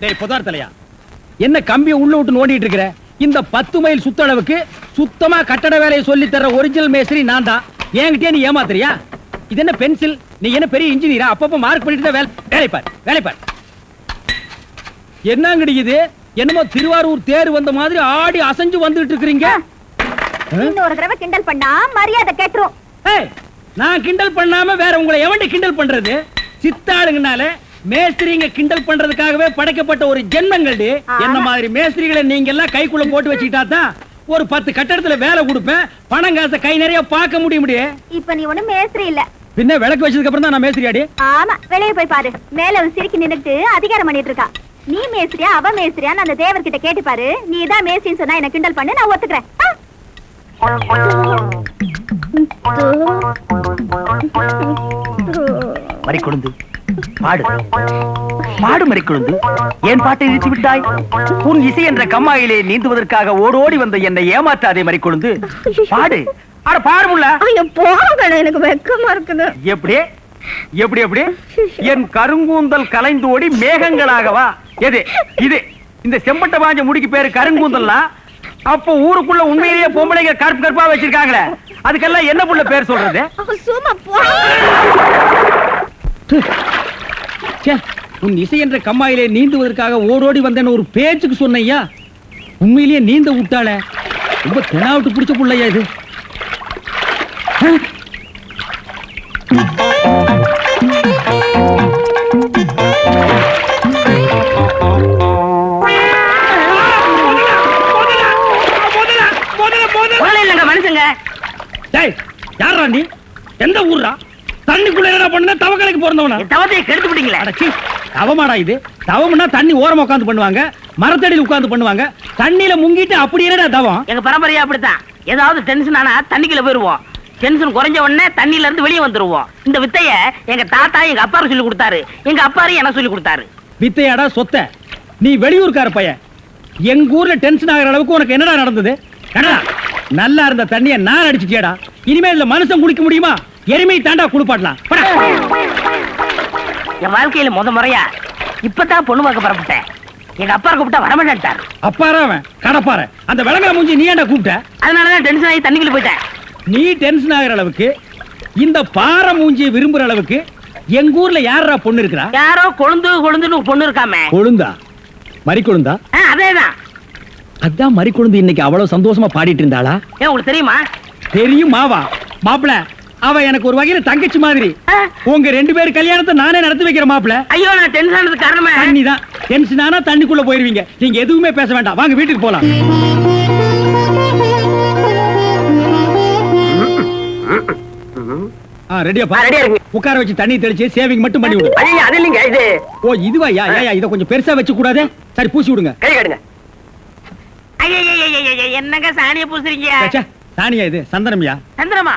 டேய் புதார் தலையா. என்ன கம்பியை உள்ள விட்டு நோண்டிட்டு இருக்கிற? இந்த பத்து மைல் சுத்தளவுக்கு சுத்தமா கட்டட வேலையை சொல்லி தர்ற ஒரிஜினல் மேஸ்திரி நான் தான் என்கிட்டயே நீ ஏமாத்துறியா? இது என்ன பென்சில் நீ என்ன பெரிய இன்ஜினியரா அப்பப்ப மார்க் பண்ணிட்டு தான் வேலை வேலை பார் வேலை பார். என்னங்கடி இது? என்னமோ திருவாரூர் தேர் வந்த மாதிரி ஆடி அசைஞ்சு வந்துட்டு இருக்கிறீங்க. இன்னொரு தடவை கிண்டல் பண்ணா மரியாதை கேட்டுரும். நான் கிண்டல் பண்ணாம வேற உங்களை எவன்டி கிண்டல் பண்றது? சித்தாளுங்கனால மேஸ்திரிங்க கிண்டல் பண்றதுக்காகவே படைக்கப்பட்ட ஒரு ஜென்மங்கள்டி. ஆமா. என்ன மாதிரி மேஸ்திரிகளை நீங்க எல்லாம் கைக்குள்ள போட்டு வச்சுக்கிட்டா தான் ஒரு பத்து கட்டடத்துல வேலை கொடுப்பேன். பணம் காசை கை நிறைய பார்க்க முடிய முடியும் இப்ப நீ ஒண்ணும் மேஸ்திரி இல்ல. பின்ன விளக்கு வச்சதுக்கு அப்புறம் தான் நான் மேஸ்திரி அடி ஆமா வெளியே போய் பாரு. மேல ஒரு சிரிக்கி நின்னுட்டு அதிகாரம் பண்ணிட்டு இருக்கா. நீ மேஸ்திரியா அவ மேஸ்திரியான்னு அந்த தேவர்கிட்ட கேட்டு பாரு. நீ தான் மேஸ்திரின்னு சொன்னா என்ன கிண்டல் பண்ணு நான் ஒத்துக்கிறேன். ஆ. மறிக்கொழுந்து. பாடு. பாடு மறிக்கொழுந்து. ஏன் பாட்டை நிறுத்தி விட்டாய்? உன் இசை என்ற கம்மாயிலே நீந்துவதற்காக ஓடோடி வந்த என்னை ஏமாற்றாதே மறிக்கொழுந்து. பாடு. அட பாடு முல்ல. ஐயோ போங்க எனக்கு வெக்கமா இருக்குது. எப்படி? எப்படி எப்படி? என் கருங்கூந்தல் கலைந்து ஓடி மேகங்களாகவா எது? இது. இந்த செம்பட்ட பாஞ்ச முடிக்கு பேரு கருங்கூந்தல்னா? அப்போ ஊருக்குள்ள உண்மையிலேயே பொம்பளைங்க கருப்பு கருப்பா வச்சிருக்காங்களே. அதுக்கெல்லாம் என்ன புள்ள பேர் சொல்றது? சும்மா உன் இசை என்ற கம்மாயிலே நீந்துவதற்காக ஓடோடி வந்தேன்னு ஒரு பேச்சுக்கு சொன்னையா உண்மையிலேயே நீந்த விட்டாள ரொம்ப தெனாவிட்டு பிடிச்ச பிள்ளையா இது. பிறந்தவனா? தவத்தையை கெடுத்து விட்டீங்களே. அடச்சி தவமாடா இது. தவம்னா தண்ணி ஓரமா உட்கார்ந்து பண்ணுவாங்க மரத்தடியில் உட்கார்ந்து பண்ணுவாங்க. தண்ணியில முங்கிட்டு அப்படி என்னடா தவம். எங்க பரம்பரையா அப்படித்தான். ஏதாவது டென்ஷன் ஆனா தண்ணிக்குள்ள போயிருவோம். டென்ஷன் குறைஞ்ச உடனே தண்ணியில இருந்து வெளியே வந்துருவோம். இந்த வித்தைய எங்க தாத்தா எங்க அப்பாரு சொல்லி கொடுத்தாரு. எங்க அப்பாரு எனக்கு சொல்லி கொடுத்தாரு. வித்தையாடா சொத்த. நீ வெளியூர்கார பையன். எங்க ஊர்ல டென்ஷன் ஆகிற அளவுக்கு உனக்கு என்னடா நடந்தது? நல்லா இருந்த தண்ணிய நான் அடிச்சிட்டியாடா. இனிமேல் மனுஷன் குடிக்க முடியுமா? எருமை தாண்டா குளிப்பாட்டலாம். போடா. என் வாழ்க்கையில முத முறையா இப்பதான் பொண்ணு பார்க்க புறப்பட்டேன் எங்க அப்பா கூப்பிட்டா வரமாட்டாரு அப்பாரா அவன்? கடப்பார அந்த விளங்கல மூஞ்சி நீ ஏன்டா கூப்பிட்ட? அதனாலதான் டென்ஷன் ஆகி தண்ணிக்குள்ள போயிட்டேன். நீ டென்ஷன் ஆகிற அளவுக்கு இந்த பாறை மூஞ்சியை விரும்புற அளவுக்கு எங்க ஊர்ல யாரா பொண்ணு இருக்கிறா? யாரோ கொழுந்து கொழுந்துன்னு பொண்ணு இருக்காமே. கொழுந்தா? மறி கொழுந்தா? அதேதான். அதான் மறி கொழுந்து இன்னைக்கு அவ்வளவு சந்தோஷமா பாடிட்டு இருந்தாளா? ஏன் உங்களுக்கு தெரியுமா? தெரியும் மாவா. மாப்பிள அவ எனக்கு ஒரு வகையில தங்கச்சி மாதிரி. உங்க ரெண்டு பேர் கல்யாணத்தை நானே நடத்தி வைக்கிறேன் மாப்பிள ஐயோ நான் டென்ஷன் ஆனதுக்கு காரணமே. தண்ணி தான் டென்ஷன் ஆனா தண்ணிக்குள்ள போயிருவீங்க. நீங்க எதுவுமே பேச வேண்டாம். வாங்க வீட்டுக்கு போலாம். ஆ ரெடியா. உட்கார வச்சு தண்ணி தெளிச்சு சேவிங் மட்டும் பண்ணி விடு. ஐயா அது இல்லைங்க இது. ஓ இதுவா? யா யா இத கொஞ்சம் பெருசா வச்சு கூடாதே சரி பூசி விடுங்க. கை காடுங்க. ஐயா என்னங்க சாணிய பூசுறீங்க? சாணியா இது? சந்தனம்யா? சந்திரமா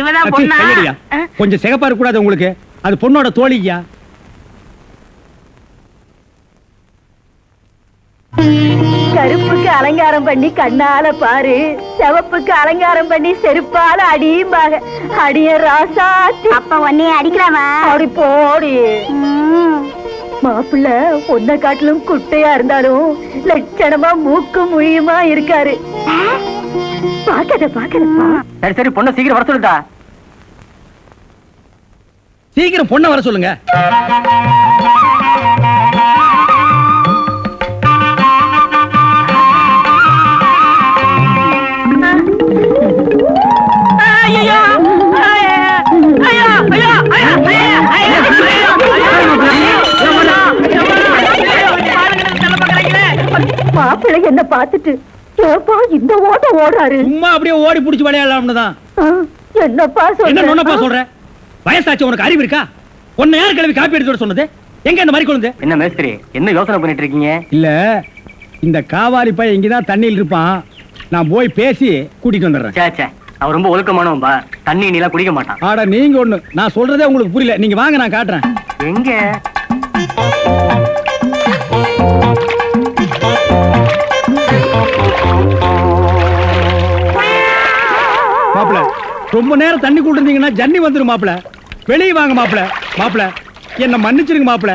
இவதான் பொண்ணா? கொஞ்சம் சிகப்பா இருக்க கூடாது உங்களுக்கு. அது பொண்ணோட தோழியா? கருப்புக்கு அலங்காரம் பண்ணி கண்ணால பாரு. சிவப்புக்கு அலங்காரம் பண்ணி செருப்பால அடியும்பாக. அடிய ராசாத்தி. அப்ப உன்னைய அடிக்கலாமா? அடி போடி. மாப்பிள்ள பொண்ண காட்டிலும் குட்டையா இருந்தாலும் லட்சணமா மூக்கு முழியுமா இருக்காரு. பாக்கத பாக்கதப்பா சரி சரி பொண்ணு சீக்கிரம் வர சொல்லுடா. சீக்கிரம் பொண்ணை வர சொல்லுங்க. மாப்பிள்ளை என்ன பார்த்துட்டு ஏப்பா இந்த ஓட்ட ஓடுறாரு. சும்மா அப்படியே ஓடி புடிச்சு விளையாடலாம்னு தான். என்னப்பா என்ன நொன்னப்பா சொல்ற சொல்ற? வயசாச்சு உனக்கு அறிவு இருக்கா? உன்னை யார் கிளவி காப்பி எடுத்து சொன்னது? எங்க இந்த மாதிரி கொழுந்து என்ன மேஸ்திரி என்ன யோசனை பண்ணிட்டு இருக்கீங்க? இல்ல இந்த காவாலி பையன் இங்கதான் தண்ணியில் இருப்பான். நான் போய் பேசி கூட்டிட்டு வந்துடுறேன். சே சே அவன் ரொம்ப ஒழுக்கமானவன்பா தண்ணி நீலாம் குடிக்க மாட்டான். ஆட நீங்க ஒண்ணு நான் சொல்றதே உங்களுக்கு புரியல. நீங்க வாங்க நான் காட்டுறேன். எங்க? மாப்பிள ரொம்ப நேரம் தண்ணி கூட இருந்தீங்கன்னா ஜன்னி வந்துரும் மாப்பிள. வெளியே வாங்க மாப்பிள. மாப்பிள என்ன மன்னிச்சிருங்க மாப்பிள.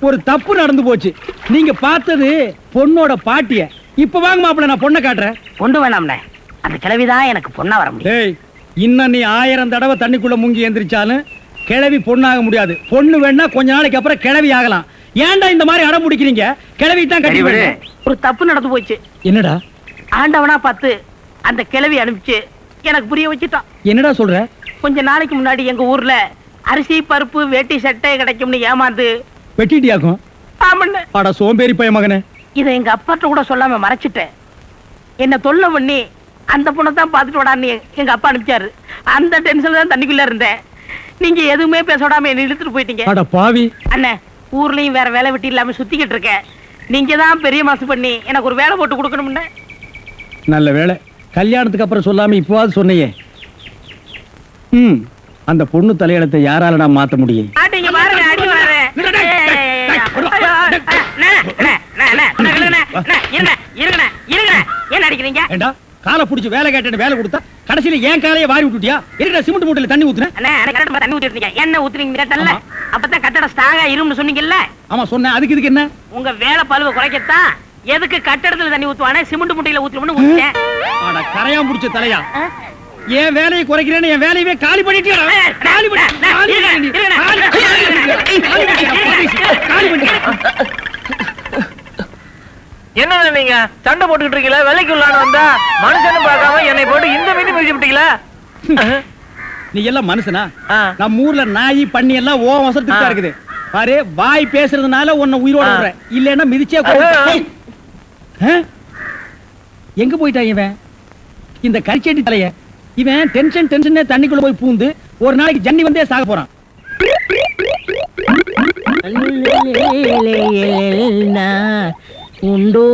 ஒரு தப்பு நடந்து போச்சு. நீங்க பார்த்தது பொண்ணோட பாட்டிய. இப்ப வாங்க மாப்பிள நான் பொண்ணை காட்டுறேன். கொண்டு வேணாம்னே. அந்த கிழவிதான் எனக்கு பொண்ணா வர முடியும். டேய் இன்னும் நீ ஆயிரம் தடவை தண்ணிக்குள்ள முங்கி எந்திரிச்சாலும் கிழவி பொண்ணாக முடியாது. பொண்ணு வேணா கொஞ்ச நாளைக்கு அப்புறம் கிழவி ஆகலாம். ஏன்டா இந்த மாதிரி அடம் பிடிக்கிறீங்க? கிழவி தான் கட்டி. ஒரு தப்பு நடந்து போச்சு. என்னடா? ஆண்டவனா பார்த்து அந்த கிழவி அனுப்பிச்சு எனக்கு புரிய வச்சுட்டான். என்னடா சொல்ற? கொஞ்ச நாளைக்கு முன்னாடி எங்க ஊர்ல அரிசி பருப்பு வேட்டி சட்டை கிடைக்கும்னு ஏமாந்து. வெட்டிட்டியாக்கும்? ஆமண்ண. அட சோம்பேறி பைய மகனே. இதை எங்க அப்பாட்ட கூட சொல்லாம மறைச்சிட்டேன். என்ன தொல்லை பண்ணி அந்த பொண்ணை தான் பார்த்துட்டு விடான்னு எங்க அப்பா அனுப்பிச்சாரு. அந்த டென்ஷன்ல தான் தண்ணிக்குள்ள இருந்தேன். நீங்க எதுவுமே பேச விடாம என்ன இழுத்துட்டு போயிட்டீங்க. அட பாவி. அண்ணே ஊர்லயும் வேற வேலை வெட்டி இல்லாம சுத்திக்கிட்டு இருக்கேன் நீங்க தான் பெரிய மனசு பண்ணி எனக்கு ஒரு வேலை போட்டு கொடுக்கணும்னு நல்ல வேளை கல்யாணத்துக்கு அப்புறம் சொல்லாம இப்போவாது சொன்னையே ம் அந்த பொண்ணு தலையெழுத்தை யாரால நான் மாத்த முடியும் ஆட்டிங்க பாருங்க அடி பாரு இருங்கண்ணே இருங்கண்ணே ஏன் அடிக்கிறீங்க காலை புடிச்சு வேலை கேட்டேன்னு வேலை கொடுத்தா கடைசியில ஏன் காலையே வாரி விட்டுட்டியா? இருக்கிற சிமெண்ட் மூட்டையில தண்ணி ஊத்துனேன் தண்ணி ஊத்திருக்கீங்க என்ன ஊத்துறீங்க ஆமா. அப்பதான் கட்டடம் ஸ்ட்ராங்கா இரும்னு சொன்னீங்கல்ல? ஆமா சொன்னேன். அதுக்கு இதுக்கு என்ன? உங்க வேலை பழுவ குறைக்கத்தான். எதுக்கு கட்டடத்துல தண்ணி ஊத்துவானே? சிமெண்ட் முட்டையில ஊத்துறோம்னு ஊத்திட்டேன். ஆடா கரையா முடிச்ச தலையா? என் வேலையை குறைக்கிறேன்னு என் வேலையவே காலி பண்ணிட்டியா? காலி பண்ணி காலி பண்ணி காலி பண்ணி காலி பண்ணி என்ன நீங்க சண்டை போட்டுக்கிட்டு இருக்கீங்களா வேலைக்கு உள்ளான வந்தா மனுஷன்னு பார்க்காம என்னை போட்டு இந்த மீதி மிதிச்சு விட்டீங்களா நீ எல்லாம் மனுஷனா. நம்ம ஊர்ல நாய் பண்ணி எல்லாம் ஓ வசத்துக்கு. இருக்குது பாரு வாய் பேசுறதுனால உன்னை உயிரோட இல்லைன்னா மிதிச்சே? எங்க போயிட்டான் இவன் இந்த கரிச்செட்டி தலைய இவன் டென்ஷன் டென்ஷனே தண்ணிக்குள்ள போய் பூந்து ஒரு நாளைக்கு ஜன்னி வந்தே சாக போறான் உண்டோ?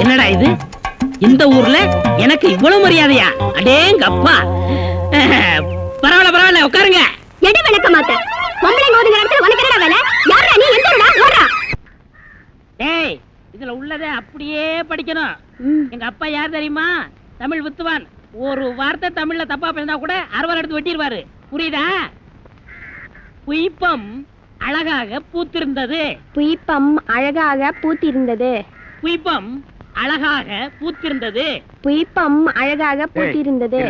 என்னடா இது? இந்த ஊர்ல எனக்கு இவ்வளவு மரியாதையா? அடேங்க அப்பா பரவாயில்ல பரவாயில்ல உட்காருங்க. எடி விளக்க மாட்டேன் பொம்பளைங்க ஒதுங்கிற இடத்துல உனக்கு என்னடா வேலை? யாரா நீ? எந்த ஓடுறா டேய் இதுல உள்ளதை அப்படியே படிக்கணும். எங்க அப்பா யார் தெரியுமா? தமிழ் வித்துவான். ஒரு வார்த்தை தமிழ்ல தப்பா பேசினா கூட அறுவல் எடுத்து வெட்டிடுவாரு புரியுதா? குயிப்பம் அழகாக பூத்திருந்தது. புய்பம் அழகாக பூத்திருந்தது. குயிப்பம் அழகாக பூத்திருந்தது. புய்பம் அழகாக பூத்திருந்தது?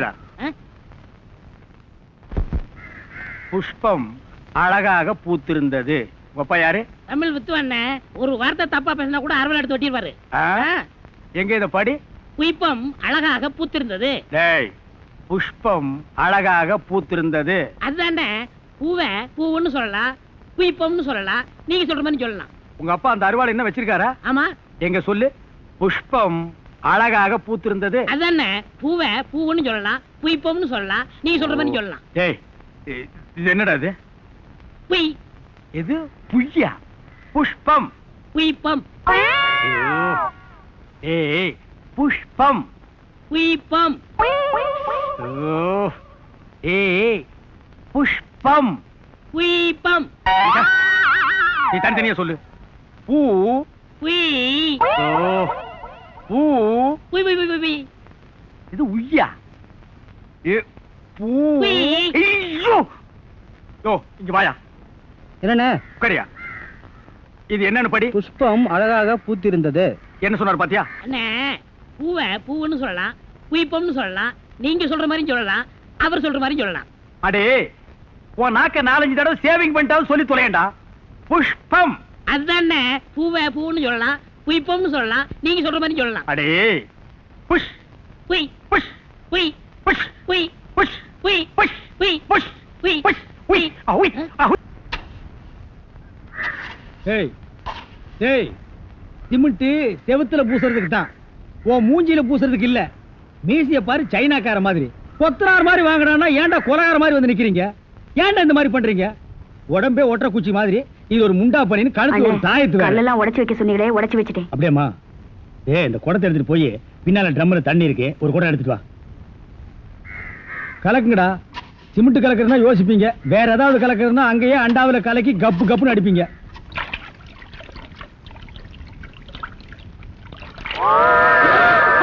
புஷ்பம் அழகாக பூத்திருந்தது. ஒப்பா யாரு? தமிழ் வித்துவான் ஒரு வார்த்தை தப்பா பேசினா கூட அறுவல் எடுத்து வெட்டிடுவாரு ஆ? எங்க இத படி? குயிப்பம் அழகாக பூத்திருந்தது. டேய் புஷ்பம் அழகாக பூத்திருந்தது. அதுதானே பூவை பூவுன்னு சொல்லலாம் குயிப்பம்னு சொல்லலாம் நீங்க சொல்ற மாதிரி சொல்லலாம். உங்க அப்பா அந்த அருவாள் என்ன வச்சிருக்காரா? ஆமா. எங்க சொல்லு? புஷ்பம் அழகாக பூத்திருந்தது. அதானே பூவை பூவுன்னு சொல்லலாம் குயிப்பம்னு சொல்லலாம் நீங்க சொல்ற மாதிரி சொல்லலாம். டேய் இது என்னடா இது? குய் இது புய்யா. புஷ்பம். ஐயோ. ஏய் புஷ்பம். ஐயோ. ஏய் புஷ்பம். குயிப்பம் நீ தனித்தனியா சொல்லு. பூ. ஓ, பூ. குய் குய் குய் குய் இது உய்யா. ஏ, பூ. ஐயோ. யோ இங்க வாயா. என்னண்ணே? உட்காரியா? இது என்னன்னு படி. புஷ்பம் அழகாக பூத்திருந்தது. என்ன சொன்னார் பாத்தியா? அண்ணே பூவை பூவுன்னு சொல்லலாம். குயிப்பம்னு சொல்லலாம். நீங்க சொல்ற மாதிரி சொல்லலாம். அவர் சொல்ற மாதிரி சொல்லலாம். அடே உன் நாக்க நாலஞ்சு தடவை சேவிங் பண்ணிட்டாவது சொல்லி தொலையண்டா. புஷ்பம். அதுதானே பூவை பூவுன்னு சொல்லலாம். குயிப்பம்னு சொல்லலாம். நீங்க சொல்ற மாதிரி சொல்லலாம். அடே புஷ். குய் புஷ். குய் புஷ் குய் புஷ் குய் புஷ் ஏய் ஏய் சிமெண்ட் செவுத்துல பூசுறதுக்கு தான். ஓ மூஞ்சில பூசுறதுக்கு இல்ல. மீசிய பாரு சைனாக்கார மாதிரி. கொத்தனார் மாதிரி வாங்குறான்னா ஏன்டா கொலகார மாதிரி வந்து நிக்கிறீங்க? ஏன்டா இந்த மாதிரி பண்றீங்க? உடம்பே ஒற்ற குச்சி மாதிரி இது ஒரு முண்டா பண்ணின்னு கழுத்து ஒரு தாயத்து கல்லெல்லாம் உடைச்சு வைக்க சொன்னீங்களே உடைச்சு வச்சுட்டேன். அப்படியாம்மா? ஏ இந்த குடத்தை எடுத்துட்டு போய் பின்னால ட்ரம்ல தண்ணி இருக்கு ஒரு குடம் எடுத்துட்டு வா. கலக்குங்கடா. சிமெண்ட் கலக்குறதுனா யோசிப்பீங்க. வேற ஏதாவது கலக்குறதுனா அங்கேயே அண்டாவுல கலக்கி கப்பு கப்புன்னு அடிப்பீங்க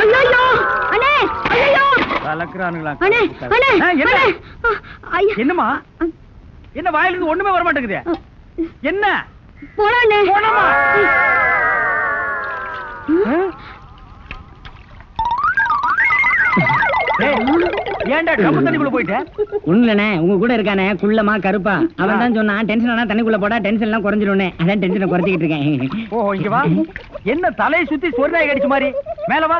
ஐயோ அண்ணே ஐயோ அண்ணே ஆ, என்ன? அண்ணே. ஆ, ஐயா. என்னம்மா? என்ன வாயில இருந்து ஒண்ணுமே வர மாட்டேங்குது என்ன போனோமா ஏன்டா டப்பு தண்ணிக்குள்ள போயிட்ட? ஒண்ணுலண்ணே உங்க கூட இருக்கானே குள்ளமா கருப்பா. அவன் தான் சொன்னான் டென்ஷன் ஆனா தண்ணிக்குள்ள போடா டென்ஷன் எல்லாம் அதான் டென்ஷனை குறைச்சிக்கிட்டு இருக்கேன். ஓ இங்க வா. என்ன தலையை சுத்தி சொர்ணாய் கடிச்ச மாதிரி. மேல வா.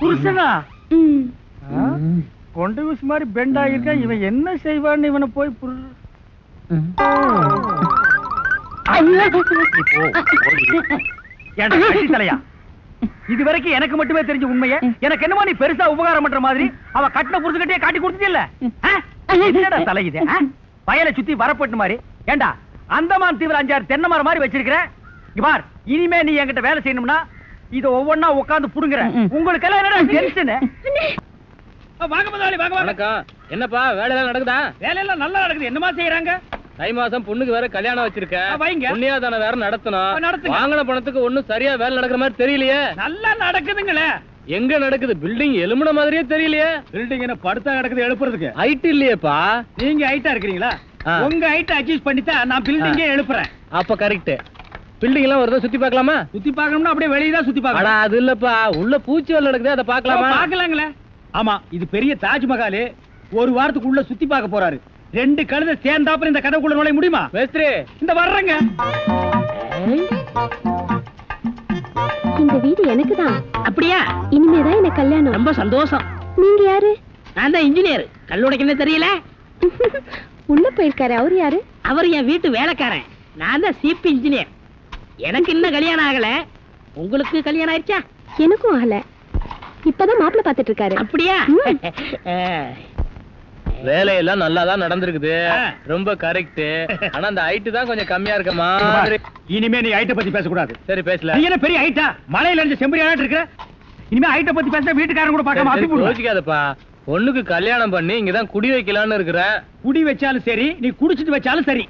புருஷனா? கொண்டு வீசு மாதிரி பெண்ட் ஆகிருக்கான் இவன் என்ன செய்வான்னு இவனை போய் புரு ஏன்டா, கட்டி தலையா? இது வரைக்கும் எனக்கு மட்டுமே தெரிஞ்ச உண்மையை எனக்கு என்னமோ நீ பெருசா உபகாரம் பண்ற மாதிரி அவ கட்டின புருஷகிட்டே காட்டி கொடுத்தது என்னடா தலை இது? வயலை சுத்தி வரப்பட்டு மாதிரி. ஏண்டா அந்தமான் தீவிர அஞ்சாறு தென்னை மரம் மாதிரி வச்சிருக்கிற? இங்க பார் இனிமே நீ என்கிட்ட வேலை செய்யணும்னா இத ஒவ்வொன்னா உட்கார்ந்து புடுங்குற. உங்களுக்கு எல்லாம் என்னடா டென்ஷன்? வாங்க முதலாளி வாங்க வணக்கம். என்னப்பா வேலையெல்லாம் நடக்குதா? வேலையெல்லாம் நல்லா நடக்குது. என்னமா செய்யறாங்க தை மாசம் பொண்ணுக்கு வேற கல்யாணம் வச்சிருக்க. ஆ, வைங்க. புண்ணியாதான வேற நடத்தணும். நடத்துங்க. வாங்கின பணத்துக்கு ஒண்ணும் சரியா வேலை நடக்கிற மாதிரி தெரியலையே. நல்லா நடக்குதுங்களே. எங்க நடக்குது? பில்டிங் எலும்புன மாதிரியே தெரியலையே. பில்டிங் என்ன படுத்தா கிடக்குது எழுப்புறதுக்கு? ஹைட் இல்லையேப்பா. நீங்க ஹைட்டா இருக்கிறீங்களா. உங்க ஹைட் அட்ஜஸ்ட் பண்ணிட்டா நான் பில்டிங்கே எழுப்புறேன். அப்ப கரெக்ட் பில்டிங் எல்லாம் வருதா சுத்தி பார்க்கலாமா? சுத்தி பார்க்கணும்னா அப்படியே வெளியே தான் சுத்தி அடா பார்க்கணும் அது இல்லப்பா. உள்ள பூச்சி வேலை நடக்குது அதை பார்க்கலாமா? பார்க்கலாங்களே. ஆமா இது பெரிய தாஜ்மஹால். ஒரு வாரத்துக்கு உள்ள சுத்தி பார்க்க போறாரு. ரெண்டு கழுதை சேர்ந்தாப்புல இந்த கதவுக்குள்ள நுழைய முடியுமா? மேஸ்திரி. இந்த வர்றேங்க. இந்த வீடு எனக்கு தான் அப்படியா? இனிமேதான் எனக்கு கல்யாணம். ரொம்ப சந்தோஷம். நீங்க யாரு? நான் தான் இன்ஜினியர் கல்லுடைக்கு என்ன தெரியல. உள்ள போயிருக்காரு. அவரு யாரு? அவர் என் வீட்டு வேலைக்காரன். நான் தான் சிபி இன்ஜினியர் எனக்கு இன்னும் கல்யாணம் ஆகல. உங்களுக்கு கல்யாணம் ஆயிடுச்சா எனக்கும் ஆகல. இப்பதான் மாப்பிள்ள பாத்துட்டு இருக்காரு அப்படியா வேலையெல்லாம் நல்லா தான் நடந்திருக்குது. ரொம்ப கரெக்ட் ஆனா அந்த ஹைட் தான் கொஞ்சம் கம்மியா இருக்க மாதிரி இனிமே நீ ஹைட்ட பத்தி பேசக்கூடாது. சரி பேசல நீ என்ன பெரிய ஹைட்டா மலையில இருந்து செம்பரியாட்டு இருக்கிற? இனிமே ஹைட்ட பத்தி பேசினா வீட்டுக்காரன் கூட பார்க்காம அப்பி போடுவேன் யோசிக்காதப்பா. பொண்ணுக்கு கல்யாணம் பண்ணி இங்கதான் குடி வைக்கலாம்னு இருக்கிறேன் குடி வச்சாலும் சரி நீ குடிச்சிட்டு வச்சாலும் சரி.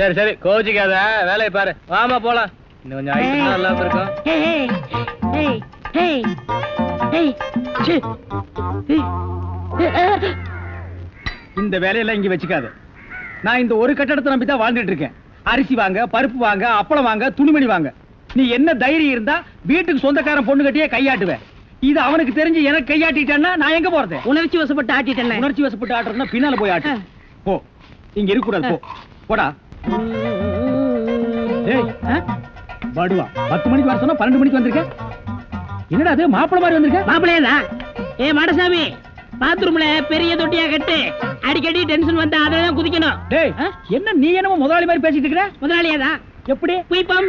சரி சரி. கோச்சிக்காத வேலையை பாரு. வாமா போலாம். இன்னும் கொஞ்சம் ஹைட் நல்லா இருக்கும். இந்த வேலையெல்லாம் இங்க வச்சுக்காத. நான் இந்த ஒரு கட்டடத்தை நம்பி தான் வாழ்ந்துட்டு இருக்கேன். அரிசி வாங்க பருப்பு வாங்க அப்பளம் வாங்க துணிமணி வாங்க. நீ என்ன தைரியம் இருந்தா வீட்டுக்கு சொந்தக்காரன் பொண்ணு கட்டியே கையாட்டுவேன். இது அவனுக்கு தெரிஞ்சு எனக்கு கையாட்டிட்டான்னா நான் எங்க போறது? உணர்ச்சி வசப்பட்டு ஆட்டிட்டேன் உணர்ச்சி வசப்பட்டு ஆட்டுறதுன்னா பின்னால போய் ஆட்டு. போ. இங்க இருக்க கூடாது போ போடா? படுவா பத்து மணிக்கு வர சொன்னா பன்னெண்டு மணிக்கு வந்திருக்க? என்னடா அது? மாப்பிள மாதிரி வந்திருக்க? மாப்பிள்ளையா? ஏ மாடசாமி பாத்ரூம்ல பெரிய தொட்டியா கட்டு. அடிக்கடி டென்ஷன் வந்தா அதுல தான் குதிக்கணும். டேய்? என்ன நீ என்னமோ முதலாளி மாதிரி பேசிட்டு இருக்கிற? முதலாளியா தான் எப்படி? குயிப்பம்?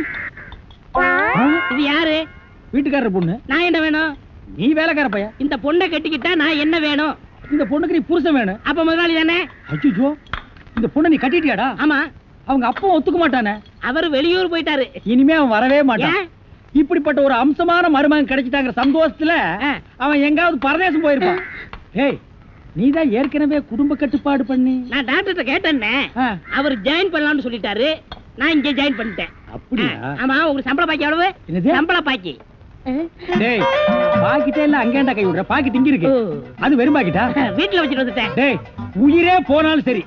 இது யாரு? வீட்டுக்காரர் பொண்ணு. நான் என்ன வேணும்? நீ வேலைக்கார பையன் இந்த பொண்ணை கட்டிக்கிட்டா நான் என்ன வேணும்? இந்த பொண்ணுக்கு நீ புருஷன் வேணும். அப்ப முதலாளி தானே? அச்சுச்சோ இந்த பொண்ணை நீ கட்டிட்டியாடா? ஆமா. அவங்க அப்பா ஒத்துக்க மாட்டானே. அவர் வெளியூர் போயிட்டாரு. இனிமே அவன் வரவே மாட்டான்? இப்படிப்பட்ட ஒரு அம்சமான மருமகன் கிடைச்சிட்டாங்கிற சந்தோஷத்துல. அவன் எங்காவது பரதேசம் போயிருப்பான். ஏய் நீதான் ஏற்கனவே குடும்ப கட்டுப்பாடு பண்ணி. நான் டாக்டர்கிட்ட கேட்டேன்னே. அவர் ஜாயின் பண்ணலாம்னு சொல்லிட்டாரு. நான் இங்க ஜாயின் பண்ணிட்டேன். அப்படியா? ஆமா உங்களுக்கு சம்பள பாக்கி எவ்வளவு? என்னது? சம்பள பாக்கி. டேய் பாக்கிட்டே இல்ல அங்கேண்டா கை விடுற. இருக்கு. ஓ. அது வெறும் பாக்கிட்டா? வீட்டுல வச்சுட்டு வந்துட்டேன். டேய் உயிரே போனாலும் சரி.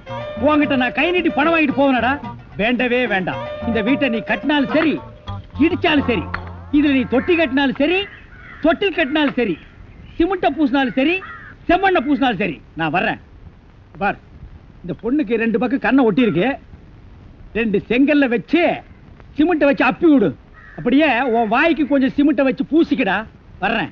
உன்கிட்ட நான் கை நீட்டி பணம் வாங்கிட்டு போவனடா. வேண்டவே வேண்டாம். இந்த வீட்டை நீ கட்டினாலும் சரி இடிச்சாலும் சரி இதுல நீ தொட்டி கட்டினாலும் சரி தொட்டில் கட்டினாலும் சரி சிமெண்ட்டை பூசினாலும் சரி செம்மண்ணை பூசினாலும் சரி நான் வர்றேன். பார் இந்த பொண்ணுக்கு ரெண்டு பக்கம் கண்ணை ஒட்டியிருக்கு. ரெண்டு செங்கல்ல வச்சு சிமெண்ட்டை வச்சு அப்பி விடு அப்படியே உன் வாய்க்கு கொஞ்சம் சிமெண்ட்டை வச்சு பூசிக்கடா. வர்றேன்.